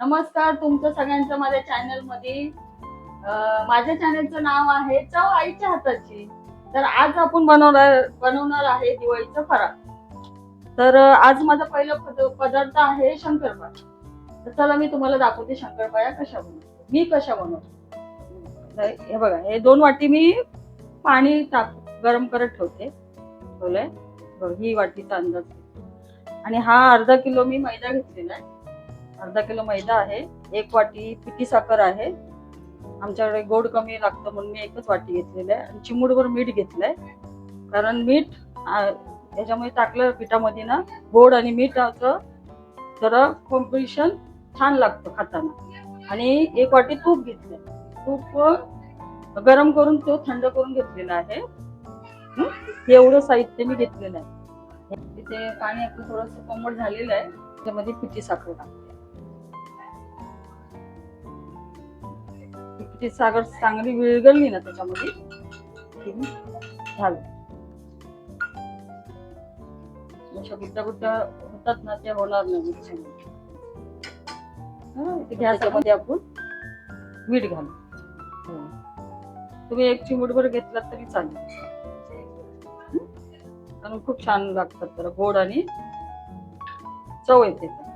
नमस्कार तुमचं सगळ्यांचं माझ्या चॅनलमध्ये माझ्या चॅनलचं नाव आहे चव आईच्या हाताची. तर आज आपण बनवणार बनवणार आहे दिवाळीचं फराळ. तर आज माझा पहिला पद- पदार्थ आहे शंकरपाळ्या तर चला मी तुम्हाला दाखवते शंकरपाळ्या कशा बनवतो. मी कशा बनवतो. तर हे बघा हे दोन वाटी मी पाणी टाक गरम करत ठेवते. ठेवलंय. ही वाटीचा अंदाज आणि हा अर्धा किलो मी मैदा घेतलेला आहे. अर्धा किलो मैदा आहे एक वाटी पिठी साखर आहे. आमच्याकडे गोड कमी लागतं म्हणून मी एकच वाटी घेतलेली आहे. आणि चिमूडभर मीठ घेतलंय. कारण मीठ आ, याच्यामध्ये टाकलं पिठामध्ये ना गोड आणि मीठाचं जरा कॉम्बिनेशन छान लागतं खाताना. आणि एक वाटी तूप घेतलंय. तूप गरम करून तो थंड करून घेतलेला आहे. एवढं साहित्य मी घेतलेलं आहे. तिथे पाणी आपलं थोडंसं कोमट झालेलं आहे. त्यामध्ये पिठी साखर टाकते. पिठी साखर चांगली विरघळली ना त्याच्यामध्ये झालं अशा गुट्ट्या गुट्ट्या होतात ना त्या होणार नाही त्याच्यामध्ये. ते गॅसमध्ये आपण मीठ घालू. तुम्ही एक चिमूटभर घेतलात तरी चालेल? कारण खूप छान लागतात तर गोड आणि चव येते हं?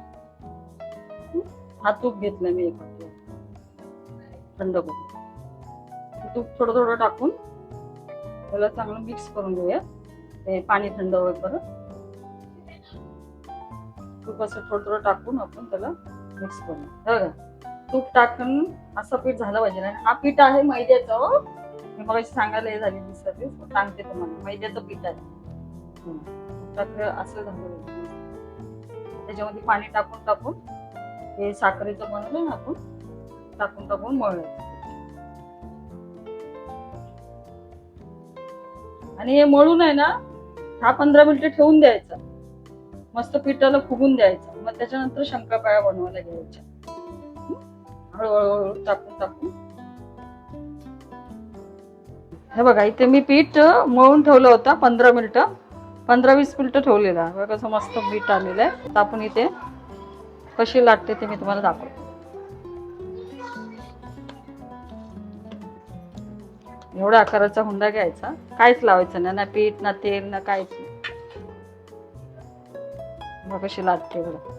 तूप घेतला मी एक. थंड करून तूप थोडं थोडं टाकून त्याला चांगलं मिक्स करून घेऊया. ते पाणी थंड होईपर्यंत. तूप असं थोडं थोडं टाकून आपण त्याला मिक्स करू. बघा तूप टाकून असं पीठ झालं पाहिजे आणि हा पीठ आहे मैद्याचं हो. मी मग सांगायला हे झाली दिसते हो, सांगते तुम्हाला. मैद्याचं पीठ आहे. टाकलं असं झालं त्याच्यामध्ये पाणी टाकून टाकून हे साखरेचं बनवलं ना आपण. टाकून टाकून मळायचं आणि हे मळून आहे ना दहा पंधरा मिनिटं ठेवून द्यायचं. मस्त पिठाला फुगून द्यायचं. मग त्याच्यानंतर शंकरपाळ्या बनवायला घ्यायच्या. हळूहळू टाकून टाकून हे बघा इथे मी पीठ मळून ठेवलं होतं पंधरा मिनिटं. पंधरा वीस मिनिटं ठेवलेलं आहे. बघा कसं मस्त पीठ आलेलं आहे. आपण इथे कशी लागते ते मी तुम्हाला दाखवतो. एवढा आकाराचा हुंडा घ्यायचा. काहीच लावायचं ना पीठ ना तेल ना काहीच नाही. बघ कशी लागते बघा.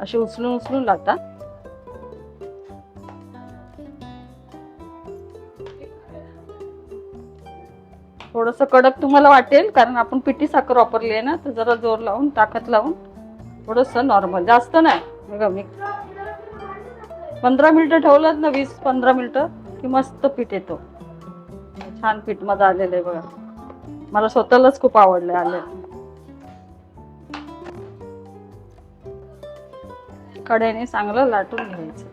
असे उचलून उचलून लागतात थोडस कडक तुम्हाला वाटेल कारण आपण पिठी साखर वापरली आहे ना तर जरा जोर लावून ताकद लावून थोडस नॉर्मल जास्त नाही. बघा मी पंधरा मिनिटं ठेवलं ना वीस पंधरा मिनिटं की मस्त पीठ येतो. छान पीठ माझं आलेलं आहे बघा. मला स्वतःलाच खूप आवडलं आलं. कड्याने चांगलं लाटून घ्यायचं.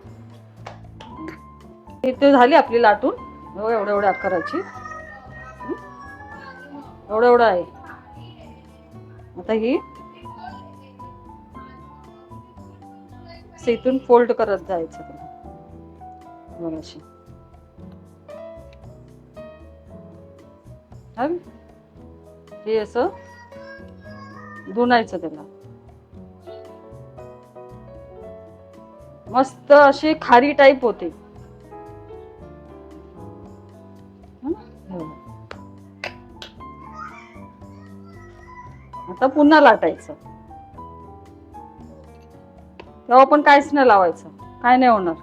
इथे झाली आपली लाटून. हो एवढ्या एवढ्या आकाराची एवढं एवढं आहे. आता ही इथून फोल्ड करत जायचं बघ अशी हे असं धुणायचं त्याला. मस्त अशी खारी टाईप होते. हो. आता पुन्हा लाटायचं. तेव्हा पण काहीच नाही लावायचं. काय नाही होणार.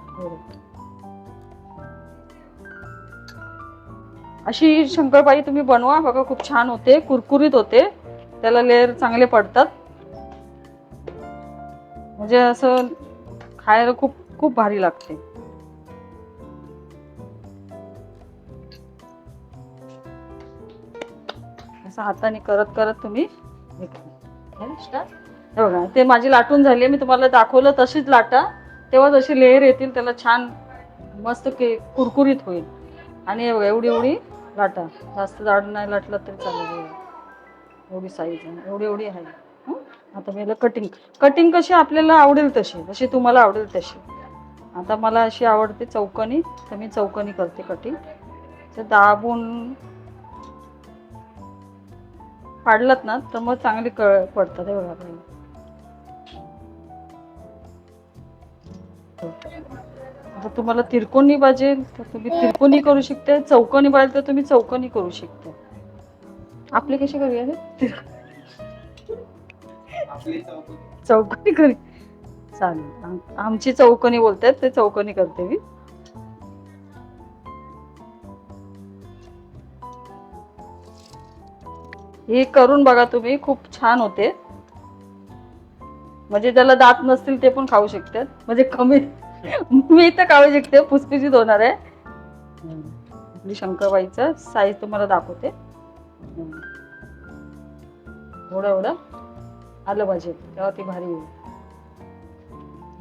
अशी शंकरपाळी तुम्ही बनवा. बघा खूप छान होते. कुरकुरीत होते. त्याला लेअर चांगले पडतात. म्हणजे असं खायला खूप खूप भारी लागते. असं हाताने करत करत तुम्ही हो बघा ते माझी लाटून झाली मी तुम्हाला दाखवलं तशीच लाटा. तेव्हा जशी लेअर येतील त्याला छान मस्त के कुरकुरीत होईल. आणि एवढी एवढी लाटा. जास्त जाड नाही लाटलं तरी चालेल. एवढी साईज आहे. एवढी एवढी आहे. आता मी कटिंग कटिंग कशी आपल्याला आवडेल तशी जशी तुम्हाला आवडेल तशी. आता मला अशी आवडते चौकनी तर मी चौकनी करते कटिंग तर दाबून पाडलात ना तर मग चांगले कळ पडतात. हे बघा आपल्याला आता तुम्हाला तिरकोणी पाहिजे तर तुम्ही तिरकोणी करू शकता चौकोनी पाहिजे तर तुम्ही चौकोनी करू शकता. आपले कसे करूया चौकोनी करू. चालेल. आम- आमची चौकोनी बोलतात ते चौकोनी करते मी. हे करून बघा तुम्ही खूप छान होते. म्हणजे ज्याला दात नसतील ते पण खाऊ शकतात. म्हणजे कमी मी तर खाऊ शकते पुसपुसीत होणार आहे. आपली शंकरबाईचं साईज तुम्हाला दाखवते. एवढं एवढं. आलं पाहिजे तेव्हा ती भारी येईल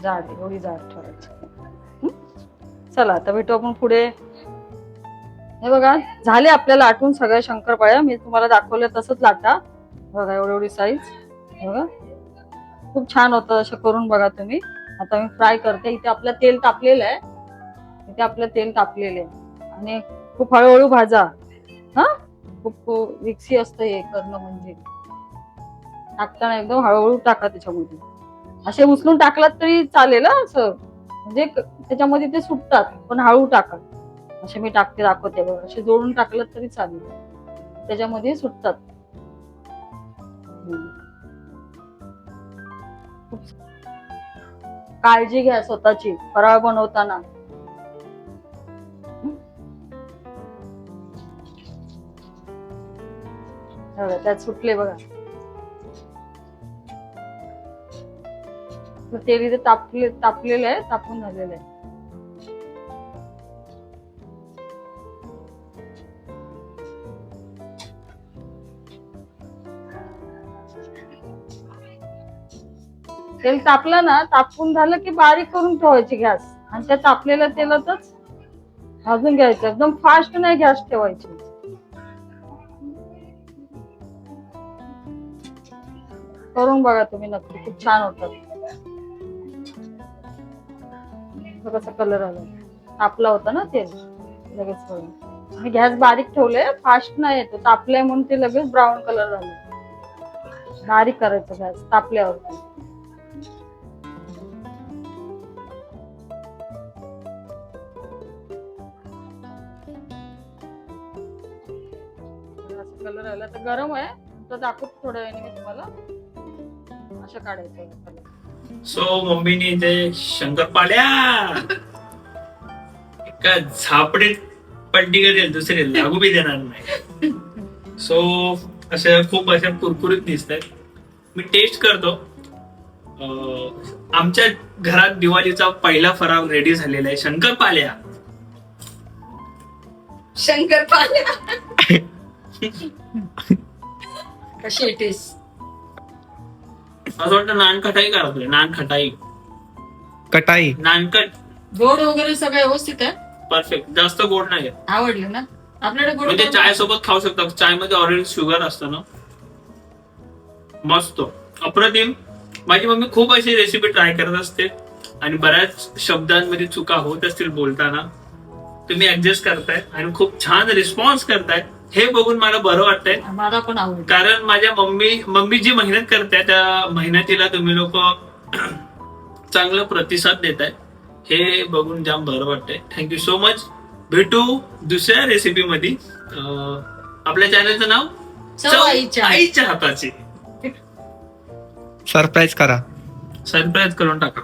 जाड एवढी जाड ठेवायची? चला आता भेटू आपण पुढे. हे बघा झाले आपल्याला आठवून सगळ्या शंकरपाळ्या मी तुम्हाला दाखवलं तसंच लाटा. बघा एवढी एवढी साईज बघा. खूप छान होतं असं करून बघा तुम्ही. आता मी फ्राय करते. इथे आपलं तेल तापलेलं आहे. इथे आपलं तेल तापलेलं आहे. आणि खूप हळूहळू भाजा. हा? खूप विक्सी असतं हे करणं म्हणजे. टाकताना एकदम हळूहळू टाका त्याच्यामध्ये. असे उचलून टाकलात तरी चालेल असं. म्हणजे त्याच्यामध्ये ते सुटतात पण हळू टाका. असे मी टाकते दाखवते बघा. असे जोडून टाकलं तरी चालेल. त्याच्यामध्ये सुटतात. खूप- काळजी घ्या स्वतःची फराळ बनवताना. त्यात सुटले बघा. तर तेल इथे तापले तापलेलं आहे तापून झालेलं आहे. तेल तापलं ना तापून झालं की बारीक करून ठेवायची गॅस. आणि त्या तापलेल्या तेलातच भाजून घ्यायचं. एकदम फास्ट नाही गॅस ठेवायची. करून बघा तुम्ही नक्की. खूप छान होतात कसा कलर आला. तापला होता ना तेल. लगेच करून. मी गॅस बारीक ठेवले. फास्ट नाही येतो. तापलाय म्हणून ते लगेच ब्राऊन कलर झालं बारीक करायचं गॅस. तापल्यावर. कलर आला तर गरम आहे. तर दाखवतो थोड्या वेळाने मी तुम्हाला. असं काढायचं सो मम्मीने इथे शंकरपाड्या एका झापडीत पलटी करेल दुसरे लागू बी देणार नाही. सो अशा खूप अशा कुरकुरीत दिसत आहेत मी टेस्ट करतो. अं, आमच्या घरात दिवाळीचा पहिला फराळ रेडी झालेला आहे. शंकरपाल्या शंकरपाल्या कशी टेस्ट? असं वाटतं नानखटाई करतोय नानखटाई कटाई. नानकट गोड वगैरे सगळं व्यवस्थित आहे? परफेक्ट जास्त गोड नाही आवडलं ना? आपल्याकडे गोड म्हणजे चाय सोबत खाऊ शकता. चायमध्ये ऑरेंज शुगर असतं ना. मस्त. अप्रतिम. माझी मम्मी खूप अशी रेसिपी ट्राय करत असते. आणि बऱ्याच शब्दांमध्ये चुका होत असतील बोलताना. तुम्ही ऍडजस्ट करताय आणि खूप छान रिस्पॉन्स करताय. हे बघून मला बरं वाटतंय. मला पण कारण माझ्या मम्मी मम्मी जी मेहनत करते त्या मेहनतीला तुम्ही लोक चांगला प्रतिसाद देताय. हे बघून जाम बरं वाटतंय. थँक्यू सो मच भेटू दुसऱ्या रेसिपी मध्ये आपल्या चॅनलचं नाव? चव. आईच्या हाताची सरप्राईज करा. सरप्राईज करून टाका.